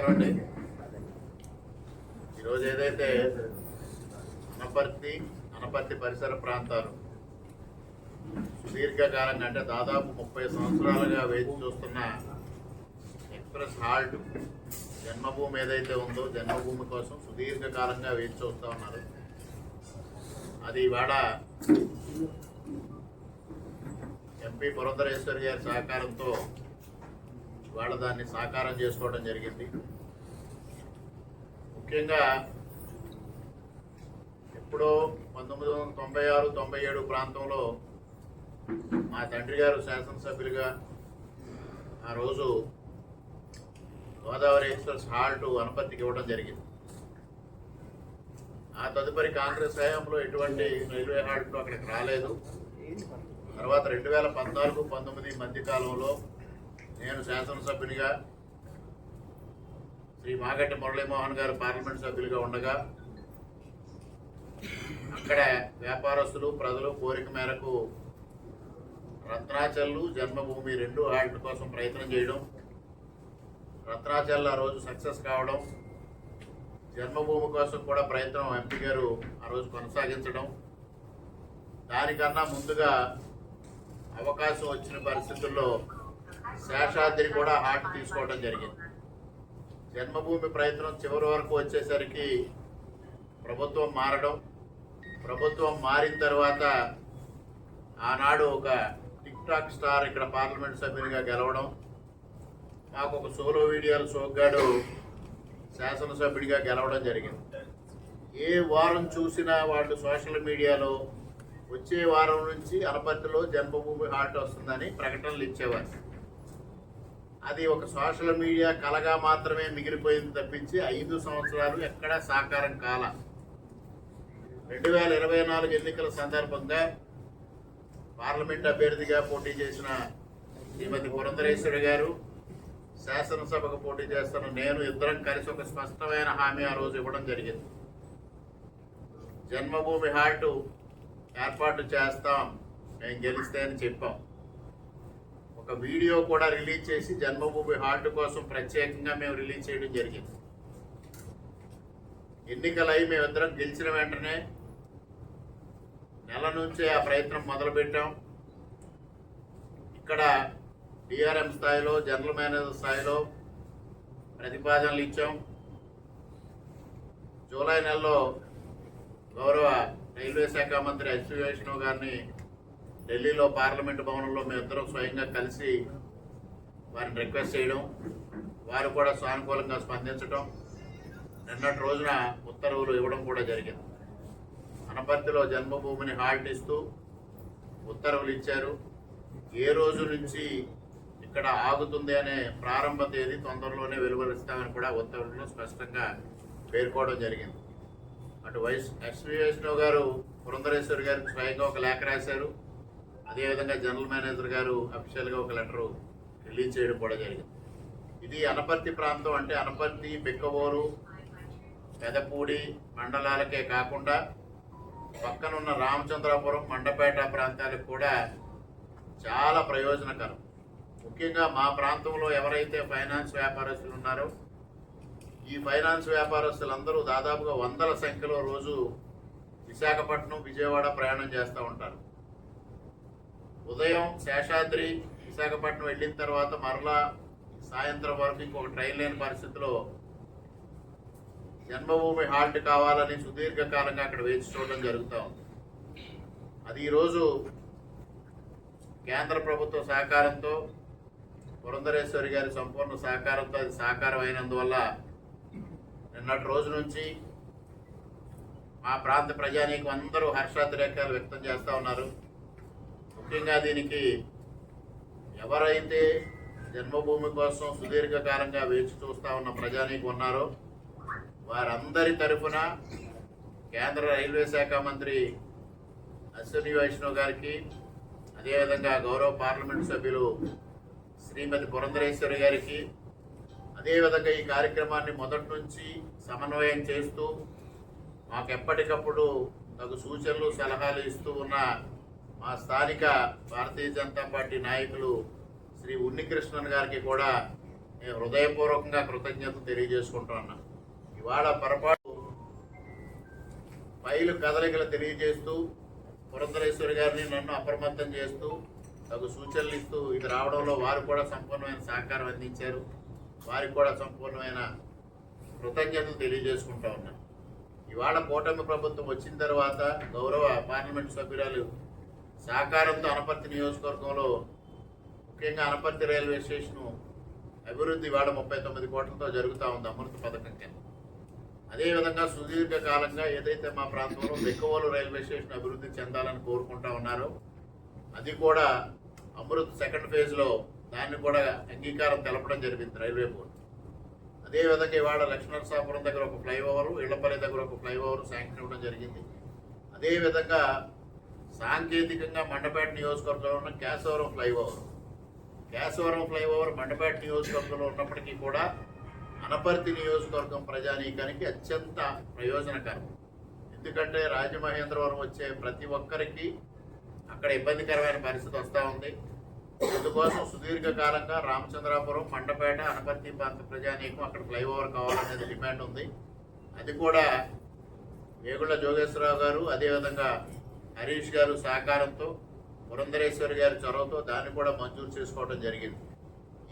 నమస్కారం అండి ఈరోజు ఏదైతే అనపర్తి అనపర్తి పరిసర ప్రాంతాలు సుదీర్ఘకాలంగా అంటే దాదాపు ముప్పై సంవత్సరాలుగా వేచి చూస్తున్న ఎక్స్ప్రెస్ హాల్ట్ జన్మభూమి ఏదైతే ఉందో జన్మభూమి కోసం సుదీర్ఘకాలంగా వేచి చూస్తూ ఉన్నారు. అది ఇవాళ ఎంపీ పురంధరేశ్వరి గారి సహకారంతో ఇవాళ దాన్ని సాకారం చేసుకోవడం జరిగింది. ముఖ్యంగా ఎప్పుడో పంతొమ్మిది వందల తొంభై ఆరు తొంభై ఏడు ప్రాంతంలో మా తండ్రి గారు శాసనసభ్యులుగా ఆ రోజు గోదావరి ఎక్స్ప్రెస్ హాల్ట్ అనపర్తికి ఇవ్వడం జరిగింది. ఆ తదుపరి కాంగ్రెస్ హయాంలో ఎటువంటి రైల్వే హాల్ట్ అక్కడికి రాలేదు. తర్వాత రెండు వేల పద్నాలుగు పంతొమ్మిది మధ్యకాలంలో నేను శాసనసభ్యునిగా శ్రీ మాగంటి మురళీమోహన్ గారు పార్లమెంట్ సభ్యులుగా ఉండగా అక్కడ వ్యాపారస్తులు ప్రజలు కోరిక మేరకు రత్నాచల్లు జన్మభూమి రెండు ఆల్ట్ కోసం ప్రయత్నం చేయడం రత్నాచల్ ఆ రోజు సక్సెస్ కావడం జన్మభూమి కోసం కూడా ప్రయత్నం ఎంపీ గారు ఆ రోజు కొనసాగించడం దానికన్నా ముందుగా అవకాశం వచ్చిన పరిస్థితుల్లో శేషాద్రి కూడా హార్ట్ తీసుకోవడం జరిగింది. జన్మభూమి ప్రయత్నం చివరి వరకు వచ్చేసరికి ప్రభుత్వం మారడం. ప్రభుత్వం మారిన తర్వాత ఆనాడు ఒక టిక్ టాక్ స్టార్ ఇక్కడ పార్లమెంట్ సభ్యునిగా గెలవడం. మాకు ఒక సోలో వీడియోలు సోగ్గాడు శాసనసభ్యుడిగా గెలవడం జరిగింది. ఏ వారం చూసినా వాళ్ళు సోషల్ మీడియాలో వచ్చే వారం నుంచి అనపర్తిలో జన్మభూమి హార్ట్ వస్తుందని ప్రకటనలు ఇచ్చేవారు. అది ఒక సోషల్ మీడియా కలగా మాత్రమే మిగిలిపోయింది తప్పించి ఐదు సంవత్సరాలు ఎక్కడా సాకారం కాల. రెండు వేల ఇరవై నాలుగు ఎన్నికల సందర్భంగా పార్లమెంట్ అభ్యర్థిగా పోటీ చేసిన శ్రీమతి పురంధరేశ్వరి గారు శాసనసభకు పోటీ చేస్తున్న నేను ఇద్దరం కలిసి ఒక స్పష్టమైన హామీ ఆ రోజు ఇవ్వడం జరిగింది. జన్మభూమి హార్ట్ ఏర్పాటు చేస్తాం మేము గెలిస్తే అని చెప్పాం. ఒక వీడియో కూడా రిలీజ్ చేసి జన్మభూమి హార్ట్ కోసం ప్రత్యేకంగా మేము రిలీజ్ చేయడం జరిగింది. ఎన్నికలై మేమిద్దరం గెలిచిన వెంటనే నెల నుంచే ఆ ప్రయత్నం మొదలుపెట్టాం. ఇక్కడ డిఆర్ఎం స్థాయిలో జనరల్ మేనేజర్ స్థాయిలో ప్రతిపాదనలు ఇచ్చాం. జూలై నెలలో గౌరవ రైల్వే శాఖ మంత్రి ఎస్వి వైష్ణవ్ గారిని ఢిల్లీలో పార్లమెంటు భవనంలో మేమిద్దరం స్వయంగా కలిసి వారిని రిక్వెస్ట్ చేయడం వారు కూడా సానుకూలంగా స్పందించడం నిన్నటి రోజున ఉత్తర్వులు ఇవ్వడం కూడా జరిగింది. అనపర్తిలో జన్మభూమిని హాల్ట్ ఇస్తూ ఉత్తర్వులు ఇచ్చారు. ఏ రోజు నుంచి ఇక్కడ ఆగుతుంది అనే ప్రారంభ తేదీ తొందరలోనే వెలువరిస్తామని కూడా ఉత్తర్వులను స్పష్టంగా పేర్కోవడం జరిగింది. అటు వైస్ ఎస్వి వైష్ణవ్ గారు పురంధరేశ్వరి గారికి స్వయంగా ఒక లేఖ రాశారు. అదేవిధంగా జనరల్ మేనేజర్ గారు అఫీషియల్గా ఒక లెటరు రిలీజ్ చేయడం కూడా జరిగింది. ఇది అనపర్తి ప్రాంతం అంటే అనపర్తి బిక్కవోరు పెదపూడి మండలాలకే కాకుండా పక్కనున్న రామచంద్రాపురం మండపేట ప్రాంతాలకు కూడా చాలా ప్రయోజనకరం. ముఖ్యంగా మా ప్రాంతంలో ఎవరైతే ఫైనాన్స్ వ్యాపారస్తులు ఉన్నారో ఈ ఫైనాన్స్ వ్యాపారస్తులందరూ దాదాపుగా వందల సంఖ్యలో రోజు విశాఖపట్నం విజయవాడ ప్రయాణం చేస్తూ ఉంటారు. ఉదయం శేషాద్రి విశాఖపట్నం వెళ్ళిన తర్వాత మరలా సాయంత్రం వరకు ఇంకొక ట్రైన్ లేని పరిస్థితిలో జన్మభూమి హాల్ట్ కావాలని సుదీర్ఘకాలంగా అక్కడ వేచి చూడడం జరుగుతూ ఉంది. అది ఈరోజు కేంద్ర ప్రభుత్వ సహకారంతో పురంధరేశ్వరి గారి సంపూర్ణ సహకారంతో అది సాకారం అయినందువల్ల నిన్నటి రోజు నుంచి మా ప్రాంత ప్రజానీకం అందరూ హర్షాతిరేకాలు వ్యక్తం చేస్తూ ఉన్నారు. ముఖ్యంగా దీనికి ఎవరైతే జన్మభూమి కోసం సుదీర్ఘకాలంగా వేచి చూస్తూ ఉన్న ప్రజానికి ఉన్నారో వారందరి తరఫున కేంద్ర రైల్వే శాఖ మంత్రి అశ్విని వైష్ణవ్ గారికి అదేవిధంగా గౌరవ పార్లమెంట్ సభ్యులు శ్రీమతి పురంధరేశ్వరి గారికి అదేవిధంగా ఈ కార్యక్రమాన్ని మొదటి నుంచి సమన్వయం చేస్తూ మాకు ఎప్పటికప్పుడు తగు సూచనలు సలహాలు ఇస్తూ ఉన్న మా స్థానిక భారతీయ జనతా పార్టీ నాయకులు శ్రీ ఉన్నికృష్ణన్ గారికి కూడా నేను హృదయపూర్వకంగా కృతజ్ఞతలు తెలియజేసుకుంటున్నా ఇవాళ పొరపాటు ఫైలు కదలికలు తెలియజేస్తూ పురంధరేశ్వరి గారిని నన్ను అప్రమత్తం చేస్తూ తగు సూచనలు ఇస్తూ ఇది రావడంలో వారు కూడా సంపూర్ణమైన సహకారం అందించారు. వారికి కూడా సంపూర్ణమైన కృతజ్ఞతలు తెలియజేసుకుంటా ఉన్నాను ఇవాళ కూటమి ప్రభుత్వం వచ్చిన తర్వాత గౌరవ పార్లమెంట్ సభ్యురాలు సహకారంతో అనపర్తి నియోజకవర్గంలో ముఖ్యంగా అనపర్తి రైల్వే స్టేషన్ అభివృద్ధి వాడ ముప్పై తొమ్మిది కోట్లతో జరుగుతూ ఉంది అమృత పథకం కింద. అదేవిధంగా సుదీర్ఘ కాలంగా ఏదైతే మా ప్రాంతంలో బెక్కవోలు రైల్వే స్టేషన్ అభివృద్ధి చెందాలని కోరుకుంటా ఉన్నారో అది కూడా అమృత్ సెకండ్ ఫేజ్లో దాన్ని కూడా అంగీకారం తెలపడం జరిగింది రైల్వే బోర్డు. అదేవిధంగా ఇవాళ లక్ష్మణసాపురం దగ్గర ఒక ఫ్లైఓవర్ ఇళ్ళపల్లి దగ్గర ఒక ఫ్లైఓవర్ శాంక్షన్ ఇవ్వడం జరిగింది. అదేవిధంగా సాంకేతికంగా మండపేట నియోజకవర్గంలో ఉన్న కేశవరం ఫ్లైఓవర్. కేశవరం ఫ్లైఓవర్ మండపేట నియోజకవర్గంలో ఉన్నప్పటికీ కూడా అనపర్తి నియోజకవర్గం ప్రజానీకానికి అత్యంత ప్రయోజనకరం. ఎందుకంటే రాజమహేంద్రవరం వచ్చే ప్రతి ఒక్కరికి అక్కడ ఇబ్బందికరమైన పరిస్థితి వస్తూ ఉంది. అందుకోసం సుదీర్ఘకాలంగా రామచంద్రాపురం మండపేట అనపర్తి ప్రాంత ప్రజానీకం అక్కడ ఫ్లైఓవర్ కావాలనేది డిమాండ్ ఉంది. అది కూడా వేగుళ్ళ జోగేశ్వరరావు గారు అదేవిధంగా హరీష్ గారు సహకారంతో పురంధరేశ్వరి గారి చొరవతో దాన్ని కూడా మంజూరు చేసుకోవడం జరిగింది.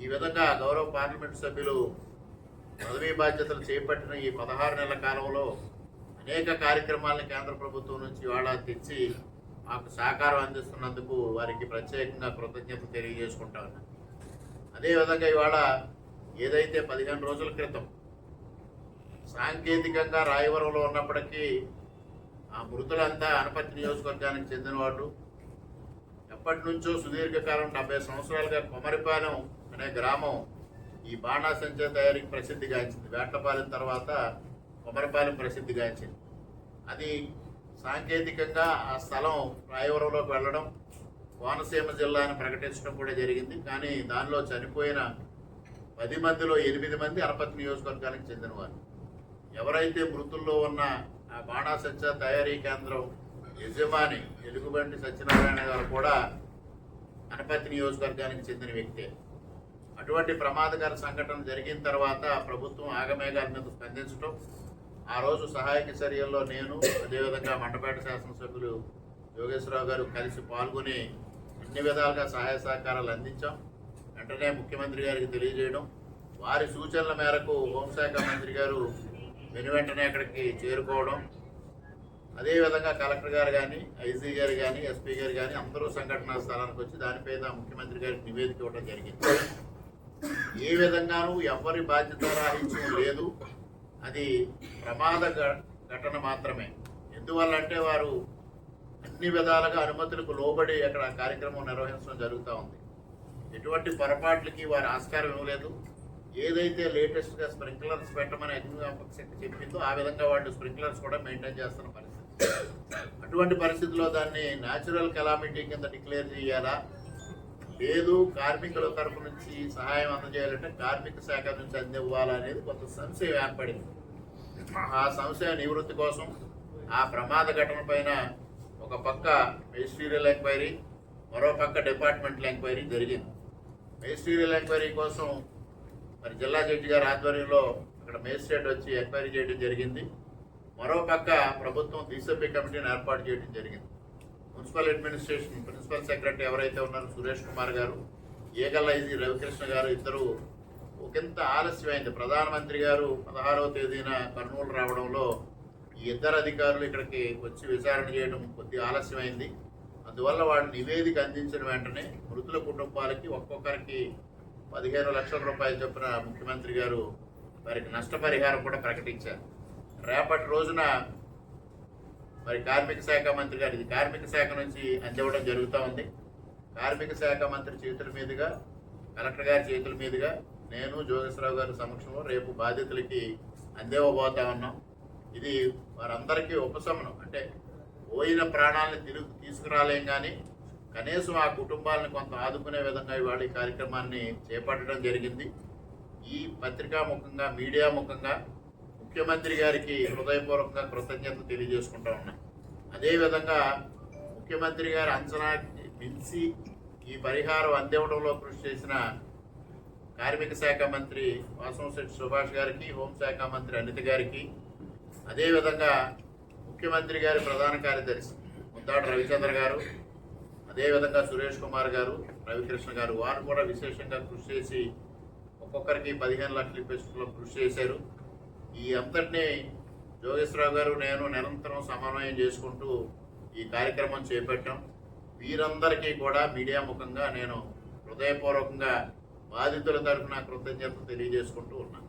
ఈ విధంగా గౌరవ పార్లమెంట్ సభ్యులు పదవీ బాధ్యతలు చేపట్టిన ఈ పదహారు నెలల కాలంలో అనేక కార్యక్రమాలను కేంద్ర ప్రభుత్వం నుంచి ఇవాళ తెచ్చి మాకు సహకారం అందిస్తున్నందుకు వారికి ప్రత్యేకంగా కృతజ్ఞత తెలియజేసుకుంటాను అదేవిధంగా ఇవాళ ఏదైతే పదిహేను రోజుల క్రితం సాంకేతికంగా రాయవరంలో ఉన్నప్పటికీ ఆ మృతులంతా అనపర్తి నియోజకవర్గానికి చెందిన ఎప్పటి నుంచో సుదీర్ఘకాలం డెబ్బై సంవత్సరాలుగా కొమరిపాలెం అనే గ్రామం ఈ బాణాసంచ తయారీకి ప్రసిద్ధిగాంచింది వేటపాలెం తర్వాత కొమరిపాలెం ప్రసిద్ధిగాంచింది అది సాంకేతికంగా ఆ స్థలం రాయవరంలోకి వెళ్ళడం కోనసీమ జిల్లా అని ప్రకటించడం కూడా జరిగింది. కానీ దానిలో చనిపోయిన పది మందిలో ఎనిమిది మంది అనపతి నియోజకవర్గానికి చెందినవారు ఎవరైతే మృతుల్లో ఉన్న ఆ బాణాసంచా తయారీ కేంద్రం యజమాని ఎలుగుబంటి సత్యనారాయణ గారు కూడా అనపతి నియోజకవర్గానికి చెందిన వ్యక్తే. అటువంటి ప్రమాదకర సంఘటన జరిగిన తర్వాత ప్రభుత్వం ఆగమేఘాల మీద స్పందించడం ఆ రోజు సహాయక చర్యల్లో నేను అదేవిధంగా మండపేట శాసనసభ్యులు యోగేశ్వరరావు గారు కలిసి పాల్గొని అన్ని విధాలుగా సహాయ సహకారాలు అందించాం. వెంటనే ముఖ్యమంత్రి గారికి తెలియజేయడం వారి సూచనల మేరకు హోంశాఖ మంత్రి గారు వెను వెంటనే అక్కడికి చేరుకోవడం. అదేవిధంగా కలెక్టర్ గారు కానీ ఐజీ గారు కానీ ఎస్పీ గారు కానీ అందరూ సంఘటనా స్థలానికి వచ్చి దానిపైన ముఖ్యమంత్రి గారికి నివేదిక ఇవ్వడం జరిగింది. ఏ విధంగానూ ఎవరి బాధ్యత రాహించడం లేదు. అది ప్రమాద ఘటన మాత్రమే. ఎందువల్ల అంటే వారు అన్ని విధాలుగా అనుమతులకు లోబడి అక్కడ కార్యక్రమం నిర్వహించడం జరుగుతూ ఉంది. ఎటువంటి పొరపాట్లకి వారు ఆస్కారం ఇవ్వలేదు. ఏదైతే లేటెస్ట్గా స్ప్రింక్లర్స్ పెట్టమని అగ్నిమాపక శాఖ చెప్పిందో ఆ విధంగా వాళ్ళు స్ప్రింక్లర్స్ కూడా మెయింటైన్ చేస్తున్న పరిస్థితి. అటువంటి పరిస్థితిలో దాన్ని న్యాచురల్ కెలామిటీ కింద డిక్లేర్ చేయాలా? లేదు కార్మికుల తరపు నుంచి సహాయం అందజేయాలంటే కార్మిక శాఖ నుంచి అందివ్వాలా అనేది కొంత సంశయం ఏర్పడింది. ఆ సంశయ నివృత్తి కోసం ఆ ప్రమాద ఘటన పైన ఒక పక్క మెజిస్ట్రీరియల్ ఎంక్వైరీ మరో పక్క డిపార్ట్మెంటల్ ఎంక్వైరీ జరిగింది. మెజిస్ట్రీరియల్ ఎంక్వైరీ కోసం మరి జిల్లా జడ్జి గారి ఆధ్వర్యంలో అక్కడ మేజిస్ట్రేట్ వచ్చి ఎంక్వైరీ చేయడం జరిగింది. మరో పక్క ప్రభుత్వం డీసీపీ కమిటీని ఏర్పాటు చేయడం జరిగింది. మున్సిపల్ అడ్మినిస్ట్రేషన్ ప్రిన్సిపల్ సెక్రటరీ ఎవరైతే ఉన్నారో సురేష్ కుమార్ గారు ఏగల్ రవికృష్ణ గారు ఇద్దరు ఒకంత ఆలస్యమైంది. ప్రధానమంత్రి గారు పదహారవ తేదీన కర్నూలు రావడంలో ఈ ఇద్దరు అధికారులు ఇక్కడికి వచ్చి విచారణ చేయడం కొద్దిగా ఆలస్యమైంది. అందువల్ల వాళ్ళు నివేదిక అందించిన వెంటనే మృతుల కుటుంబాలకి ఒక్కొక్కరికి పదిహేను లక్షల రూపాయలు చొప్పున ముఖ్యమంత్రి గారు వారికి నష్టపరిహారం కూడా ప్రకటించారు. రేపటి రోజున మరి కార్మిక శాఖ మంత్రి గారు ఇది కార్మిక శాఖ నుంచి అందివ్వడం జరుగుతూ ఉంది. కార్మిక శాఖ మంత్రి చేతుల మీదుగా కలెక్టర్ గారి చేతుల మీదుగా నేను జోగేశ్వరరావు గారి సమక్షంలో రేపు బాధితులకి అందివ్వబోతా ఉన్నాం. ఇది వారందరికీ ఉపశమనం. అంటే పోయిన ప్రాణాలను తిరిగి తీసుకురాలేం కానీ కనీసం ఆ కుటుంబాలను కొంత ఆదుకునే విధంగా ఇవాళ ఈ కార్యక్రమాన్ని చేపట్టడం జరిగింది. ఈ పత్రికా ముఖంగా మీడియా ముఖంగా ముఖ్యమంత్రి గారికి హృదయపూర్వకంగా కృతజ్ఞతలు తెలియజేసుకుంటా ఉన్నాం. అదేవిధంగా ముఖ్యమంత్రి గారి అంచనా మించి ఈ పరిహారం అందివ్వడంలో కృషి చేసిన కార్మిక శాఖ మంత్రి వాసంశెట్టి సుభాష్ గారికి హోంశాఖ మంత్రి అనిత గారికి అదేవిధంగా ముఖ్యమంత్రి గారి ప్రధాన కార్యదర్శి ముద్దాడు రవిచంద్ర గారు అదేవిధంగా సురేష్ కుమార్ గారు రవికృష్ణ గారు వారు కూడా విశేషంగా కృషి చేసి ఒక్కొక్కరికి పదిహేను లక్షల ఇప్పించడంలో కృషి చేశారు. ఈ అంతటినీ జోగేశ్వరరావు గారు నేను నిరంతరం సమన్వయం చేసుకుంటూ ఈ కార్యక్రమం చేపట్టాం. వీరందరికీ కూడా మీడియా ముఖంగా నేను హృదయపూర్వకంగా బాధితుల తరఫున కృతజ్ఞతలు తెలియజేసుకుంటూ ఉన్నాను.